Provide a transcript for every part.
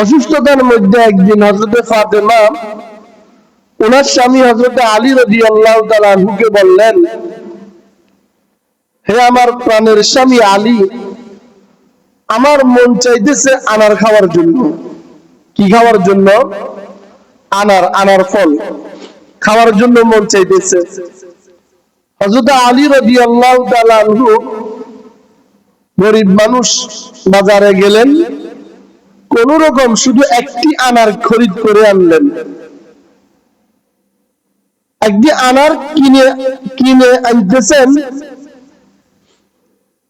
অসুস্থতার মধ্যে একদিন হজরতে ফাতেমা ওনার স্বামী হজরতে আলী রদি আল্লাহ তালুকে বললেন, হে আমার প্রাণের স্বামী আলী, আমার মন চাইতেছে আনার খাওয়ার জন্য। কি খাওয়ার জন্য? আনার আনার ফল। খাওয়ার জন্য মন চাইতেছে। হজরত আলী রদি আল্লাহ গরিব মানুষ বাজারে গেলেন। কোন রকম শুধু একটি আনার খরিদ করে আনলেন। একটি আনার কিনে কিনে আনতেছেন।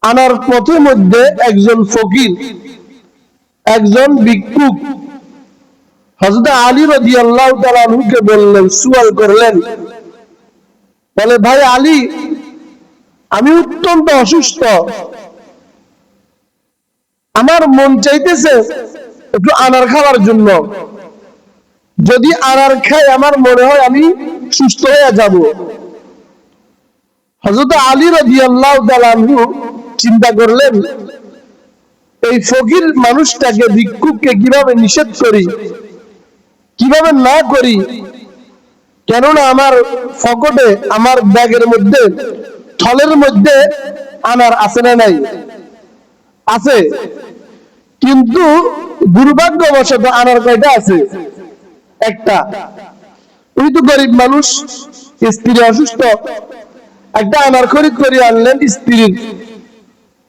আনার পথের মধ্যে একজন ফকির, একজন ভিক্ষুক। হজরত আলী রদি আল্লাহ তালুকে বললেন সুয়াল করলেন, বলে, ভাই আলী, আমি অত্যন্ত অসুস্থ। আমার মন চাইতেছে একটু আনার খাওয়ার জন্য। যদি আনার খাই, আমার মনে হয় আমি সুস্থ হয়ে যাব। হজরত আলী রদি আল্লাহ চিন্তা করলেন, এই ফকির মানুষটাকে, ভিক্ষুককে কীভাবে নিষেধ করি, কীভাবে না করি? কেননা আমার ফকটে, আমার ব্যাগের মধ্যে, থলের মধ্যে আনার আছে না নাই? আছে। কিন্তু দুর্ভাগ্যবশত আনার কয়টা আছে? একটা, উনি তো গরিব মানুষ, স্ত্রী অসুস্থ। একটা আনার খরিদ করে আনলেন স্ত্রীর।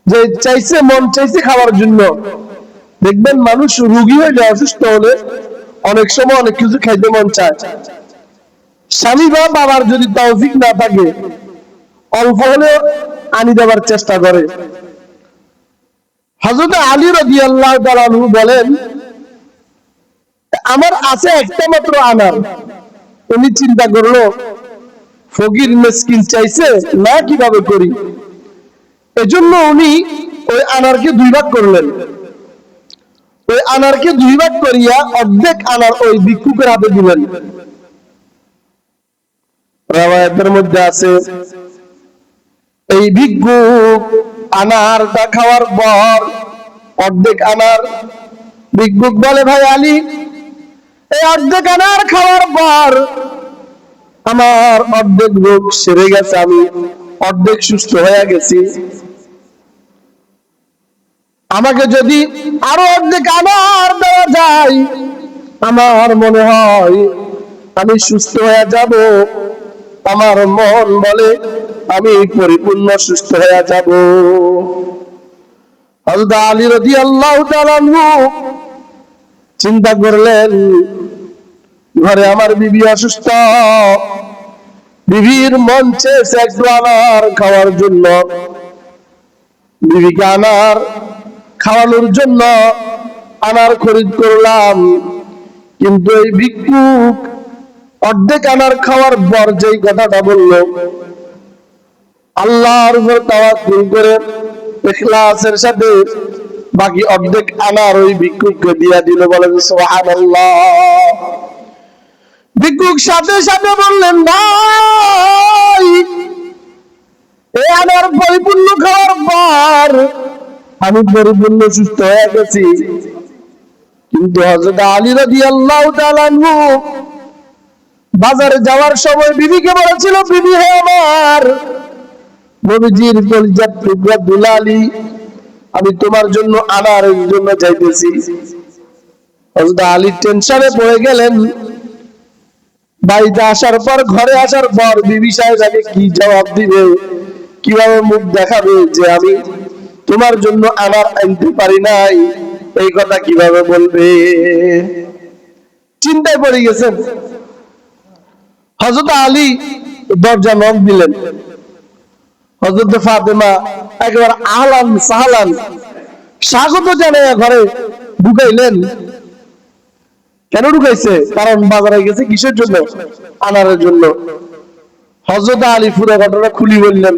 যে চাইছে, মন চাইছে খাওয়ার জন্য। দেখবেন মানুষ রুগী হইলে, অসুস্থ হলে অনেক সময় অনেক কিছু খাইতে মন চায়। স্বামী বা বাবার যদি তৌফিক না থাকে, অল্প হলেও আনি দেওয়ার চেষ্টা করে। হজরত আলী রবি আল্লাহ বলেন, আমার আছে একটা মাত্র আনার। উনি চিন্তা করল, ফকির মেসকিন চাইছে, না কীভাবে করি? এজন্য উনি ওই আনারকে দুই ভাগ করলেন। ওই আনারকে দুই ভাগ করিয়া অর্ধেক আনার ওই ভিক্ষুকের হাতে দিলেন। রাবায়াতের মধ্যে আছে, এই ভিক্ষুক আনারটা খাওয়ার পর, অর্ধেক আনার। ভিক্ষুক বলে ভাই আলী, এই অর্ধেক আনার খাওয়ার পর আমার অর্ধেক রোগ সেরে গেছে আমি, অর্ধেক সুস্থ হয়ে গেছি। আমাকে যদি আরও অর্ধেক আনার দেওয়া যায়, আমার মনে হয় আমি সুস্থ হয়ে যাব। আমার মন বলে, আমি পরিপূর্ণ সুস্থ হয়ে যাব। হযরত আলী রাদিয়াল্লাহু তাআলা চিন্তা করলেন, ঘরে আমার বিবি অসুস্থ। বিবির মন চেয়েছে একটু আনার খাওয়ার জন্য। বিবিকে আনার, খাওয়ানোর জন্য আনার খরিদ করলাম। কিন্তু এই ভিক্ষুক অর্ধেক আনার খাওয়ার পর যেই কথাটা বলল, আল্লাহর উপর তাওয়াক্কুল করে ইখলাসের সাথে বাকি অর্ধেক আনার ওই ভিক্ষুককে দিয়া দিল বলেন সুবহানাল্লাহ। ভিক্ষুক সাথে সাথে বললেন, ভাই, এ আনার পরিপূর্ণ খাওয়ার পর আমি পরিপূর্ণ সুস্থ হয়ে গেছি। কিন্তু হযরত আলী রাদিয়াল্লাহু তাআলা বাজারে যাওয়ার সময় বিবিকে বলেছিল, বিবি হে আমার, নবীজির কলিজার টুকরা দুলালি, আমি তোমার জন্য আনারের জন্য যাইতেছি। হযরত আলী টেনশনে পড়ে গেলেন। বাড়িতে আসার পর, ঘরে আসার পর বিবি সাহেব আগে কি জবাব দিবে, কীভাবে মুখ দেখাবে যে আমি তোমার জন্য আনার আনতে পারি নাই, এই কথা কীভাবে বলবে? চিন্তায় পড়ে গেছেন। হজরত আলী দরজা নক দিলেন। হজরত ফাতেমা একেবারে আহলান সাহলান স্বাগত জানাই ঘরে ঢুকাইলেন। কেন ঢুকাইছে? কারণ বাজারে গেছে কিসের জন্য? আনারের জন্য। হজরত আলী পুরো ঘটনা খুলি বললেন।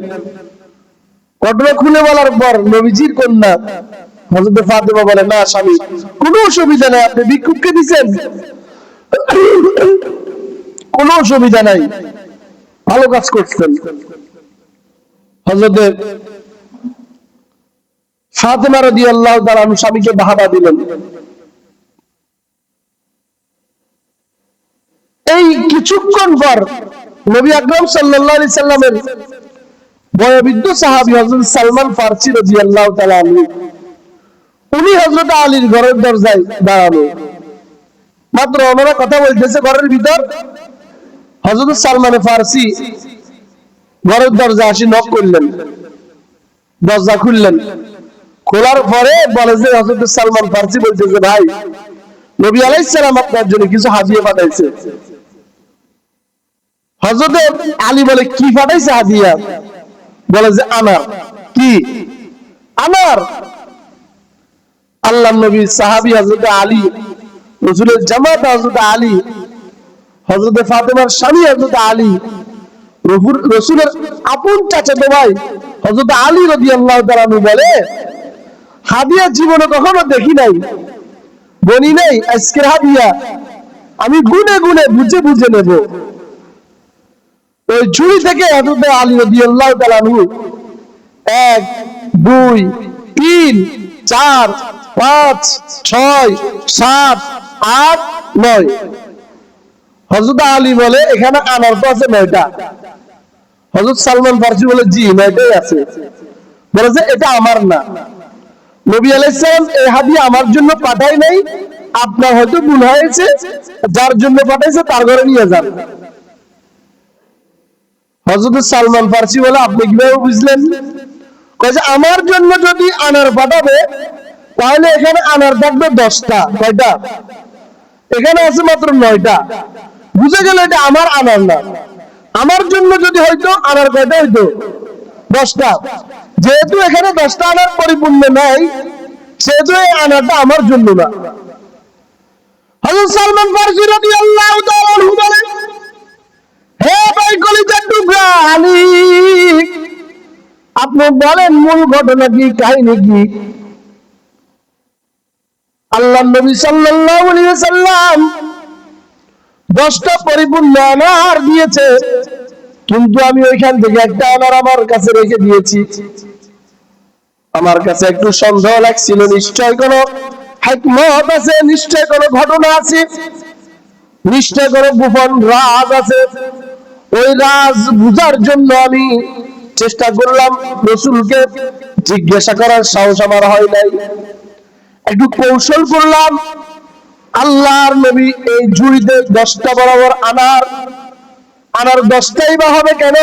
ঘটনা খুলে বলার পর নবীজির কন্যা হজরত ফাতেমা বলে, না স্বামী, কোনো অসুবিধা নেই, আপনি ভিক্ষুককে দিচ্ছেন কোনো অসুবিধা নাই। ভালো কাজ করছেন। হজরত ফাতেমা রাদিয়াল্লাহু তাআলা স্বামীকে বাহাবা দিলেন। এই কিছুক্ষণ পর নবী আকরম সাল্লাল্লাহু আলাইহি সাল্লামের বয়োবৃদ্ধ সাহাবী হযরত সালমান ফারসি রাদিয়াল্লাহু তাআলা আনহু, উনি হযরত আলীর ঘরের দরজায় দাঁড়ানো মাত্র ওনারা কথা বলতেছে ঘরের ভিতর। হযরত সালমান ফারসি ঘরের দরজা আসি নক করলেন। দরজা খুললেন। খোলার পরে বলে যে, হযরত সালমান ফারসি বলতেছে ভাই, নবী আলাইহিস সালাম আপনার জন্য কিছু হাদিয়া পাঠাইছে। হযরত আলী বলে, কি পাঠাইছে হাদিয়া? বলে যে, আনার। কি? আনার। আল্লাহ নবী সাহাবী হযরত আলী, রসুলের জামাত হযরত আলী হযরত ফাতেমার স্বামী হযরত আলী। রফুর- রসুলের আপন চাচাতো ভাই হযরত আলী রাদিয়াল্লাহু তাআলা আনহু বলে, হাদিয়া জীবনে কখনো দেখি নাই, বনি নাই আজকের হাদিয়া। আমি গুনে গুনে বুঝে বুঝে নেব। ওই ঝুড়ি থেকে হযরত আলী রাদিয়াল্লাহু আল্লাহ আনহু এক, দুই, তিন, চার, পাঁচ, ছয়, সাত, আট, নয়। হজরত আলী বলে, এখানে আনার তো আছে নয়টা। হজরত সালমান ফার্সি বলে, জি, নয়টাই আছে। বলে যে এটা আমার না। নবী আলাইসালাম এই হাদি আমার জন্য পাঠাই নাই। আপনার হয়তো ভুল হয়েছে। যার জন্য পাঠাইছে, তার ঘরে নিয়ে যান। হজরত সালমান ফার্সি বলে, আপনি কীভাবে বুঝলেন? কয় যে, আমার জন্য যদি আনার পাঠাবে, তাহলে এখানে আনার থাকবে দশটা, কয়টা? এখানে আছে মাত্র নয়টা। বুঝে গেল এটা আমার আনার না। আমার জন্য যদি হয়তো আনার কয়টা হইতো? দশটা। যেহেতু এখানে দশটা আনার পরিপূর্ণ নাই, সেহেতু এই আনারটা আমার জন্য না। হযরত সালমান ফারসি রাদিয়াল্লাহু তাআলা আনহু বলেন, হে ভাই কলিজার টুকরা, আলী, আপনি বলেন মূল ঘটনা কি, কাহিনী কি? আল্লাহ নবী সাল্লাল্লাহু আলাইহি ওয়াসাল্লাম দশটা পরিপূর্ণ আনার দিয়েছে। কিন্তু আমি ওইখান থেকে একটা আনার আমার কাছে রেখে দিয়েছি। আমার কাছে একটু সন্দেহ লাগছিল, নিশ্চয় কোনো আছে? নিশ্চয় কোনো ঘটনা আছে? নিশ্চয় কোনো গোপন রাজ আছে? ওই রাজ বুঝার জন্য আমি চেষ্টা করলাম রসুলকে জিজ্ঞাসা করার সাহস আমার হয় নাই। একটু কৌশল করলাম আল্লাহর নবী এই ঝুড়িতে দশটা বরাবর আনার। আনার দশটাই বা হবে কেন?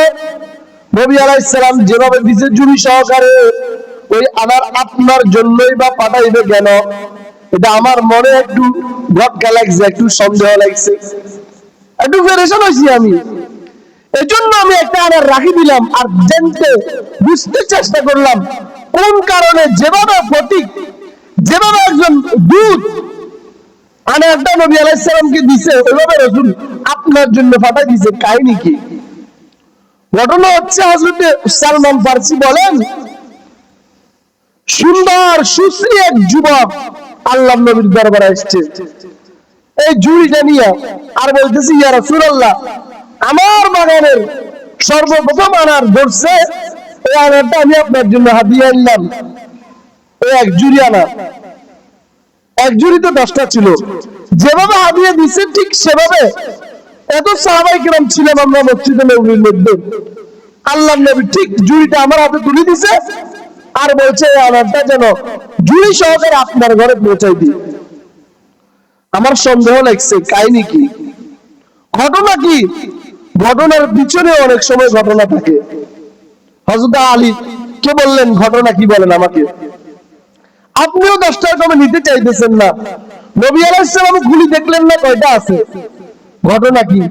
নবী আলাইসালাম যেভাবে দিছে ঝুড়ি সহকারে, ওই আনার আপনার জন্যই বা পাঠাইবে কেন? এটা আমার মনে একটু ভটকা লাগছে, একটু সন্দেহ লাগছে। একটু ফেরেশন হয়েছি আমি। এজন্য আমি একটা আনার রাখি দিলাম আর জানতে, বুঝতে চেষ্টা করলাম কোন কারণে যেভাবে প্রতীক যেভাবে একজন দূত আনারটা নবী আলাইসালামকে দিছে, ওইভাবে রসুল আপনার জন্য দিছে। কাহিনী কি? ঘটনা হচ্ছে সালমান ফার্সি বলেন, সুন্দর, সুশ্রী এক যুবক আল্লাহ নবীর দরবারে এই জুড়িটা নিয়ে আর বলতেছি, ইয়া রাসূলুল্লাহ, আমার বাগানের সর্বপ্রথম আনার ধরছে, এই আনারটা আমি আপনার জন্য হাতিয়ে আনলাম। এই এক জুড়ি আনার। এক দশটা ছিল। যেভাবে দিচ্ছে ঠিক সেভাবে এত সাহাবাই কিরাম ছিলাম আমরা মসজিদে নবীর মধ্যে। আল্লাহ নবী ঠিক জুড়িটা আমার হাতে তুলে দিছে আর বলছে যেন জুড়ি সহকারে আপনার ঘরে পৌঁছাই দিই। আমার সন্দেহ লাগছে, কাহিনী কি? ঘটনা কি? ঘটনার পিছনে অনেক সময় ঘটনা থাকে। হজরত আলী, কে বললেন, ঘটনা কি বলেন আমাকে? আপনিও দশটার কমে নিতে চাইতেছেন না। নবী আলাইসালাম গুলি দেখলেন না কয়টা আছে? ঘটনা কি?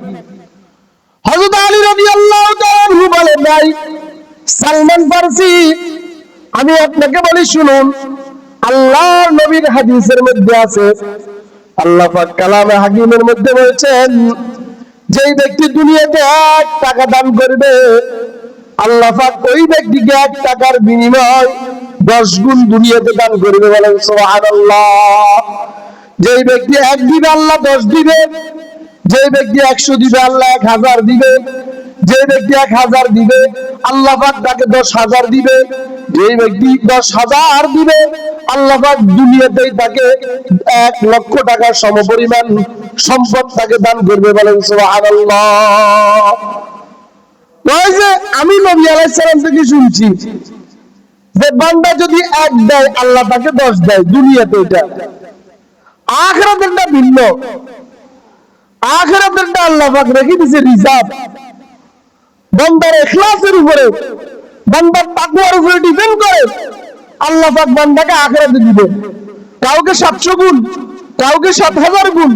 হজরত আলী রবি আল্লাহ বলে, ভাই, সালমান ফারসি, আমি আপনাকে বলি, শুনুন, আল্লাহর নবীর হাদিসের মধ্যে আছে, আল্লাহ পাক কালামে হাকিমের মধ্যে বলেছেন, যেই ব্যক্তি দুনিয়াতে এক টাকা দান করবে, আল্লাহ ওই ব্যক্তিকে এক টাকার বিনিময় দশ গুণ দুনিয়াতে দান করবে বলেন, সুবহানাল্লাহ। যেই ব্যক্তি এক দিবে আল্লাহ দশ দিবে যে ব্যক্তি একশো দিবে, আল্লাহ এক হাজার দিবে। যে ব্যক্তি এক হাজার দিবে, আল্লাহ তাকে দশ হাজার দিবে। যে ব্যক্তি দশ হাজার দিবে, আল্লাহ দুনিয়াতেই তাকে এক লক্ষ টাকার সমপরিমাণ সম্পদ তাকে দান করবে বলেন ওই যে আমি নবী আলাইহিস থেকে শুনছি যে বান্দা যদি এক দেয়, আল্লাহ তাকে দশ দেয়, দুনিয়াতে এটা। আখরাতেরটা ভিন্ন। আখরাতেরটা আল্লাহ পাক রেখে দিছে রিজার্ভ। বান্দার ইখলাসের উপরে, বান্দার তাকওয়ার উপরে ডিপেন্ড করে আল্লাহ পাক বান্দাকে আখরাতে দিবে। কাউকে সাতশো গুণ, কাউকে সাত হাজার গুণ,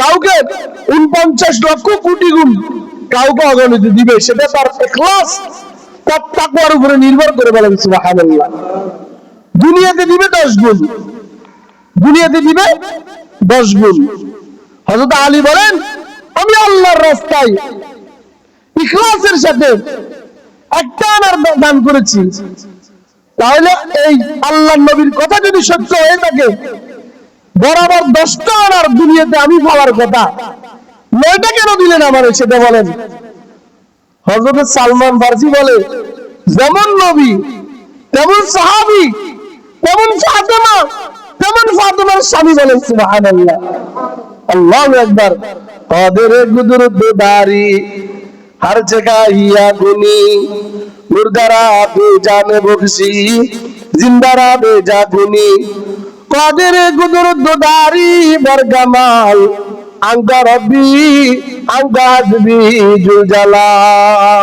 কাউকে উনপঞ্চাশ লক্ষ কোটি গুণ, কাউকে অগণিত দিবে। সেটা তার ইখলাস তার তাকওয়ার উপরে নির্ভর করে বলেন দুনিয়াতে দিবে দশ গুণ। দুনিয়াতে দিবে দশ গুণ। আলী বলেন, আমি আল্লাহর রাস্তায় ইখলাসের সাথে একটা আনার দান করেছি। তাহলে এই আল্লাহ নবীর কথা যদি সত্য হয়ে থাকে, বরাবর দশটা আনার দুনিয়াতে আমি পাওয়ার কথা। নয়টা কেন দিলেন আমার সেটা বলেন? হজরত সালমান ফার্সি বলে, যেমন নবী, তেমন সাহাবি, তেমন ফাতেমা, তেমন ফাতেমার স্বামী বলেন সুবাহান আল্লাহ আল্লাহ একবার কদের গুদরুদ দারি হার জায়গাহিয়া গুনি, মুর্দারা বে জানে বকশি, জিন্দারা বেজা যা গুনি, কদের গুদরুদ দারি বরগামাল আঙ্গা রব্বি আঙ্গা হাজবি জুজালাল